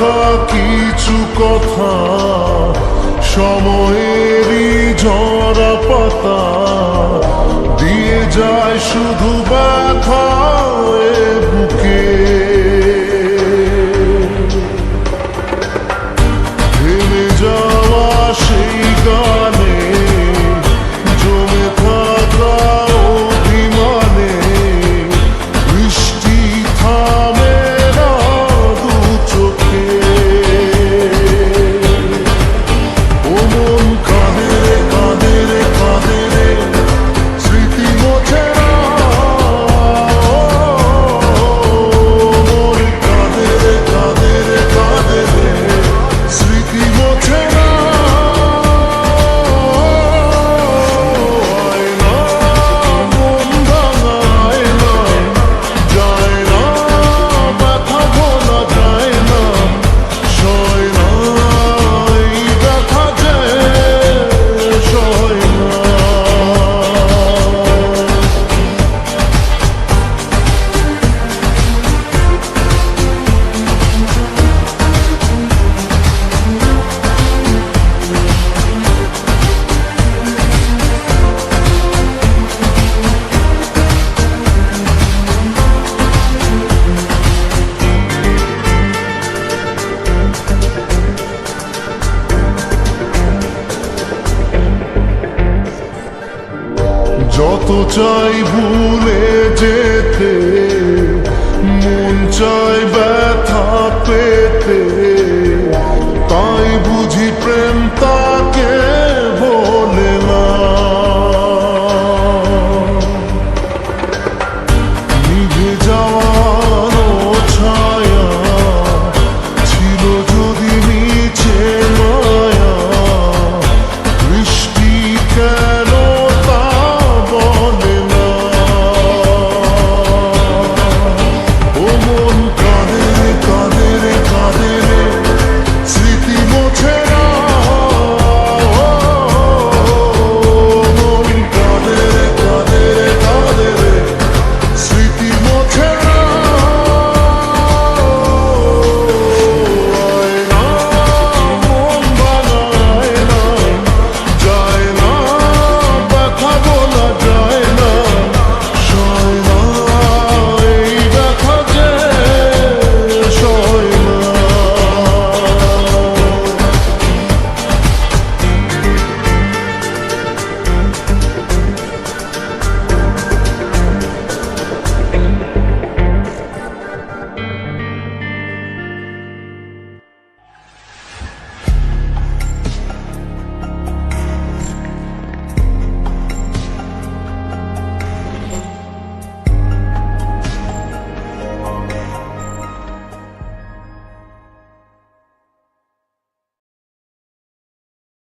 রাখা কিছু কথা সময়েরই ঝরা পাতা দিয়ে যায় শুধু কত চাই ভুলে যেতে।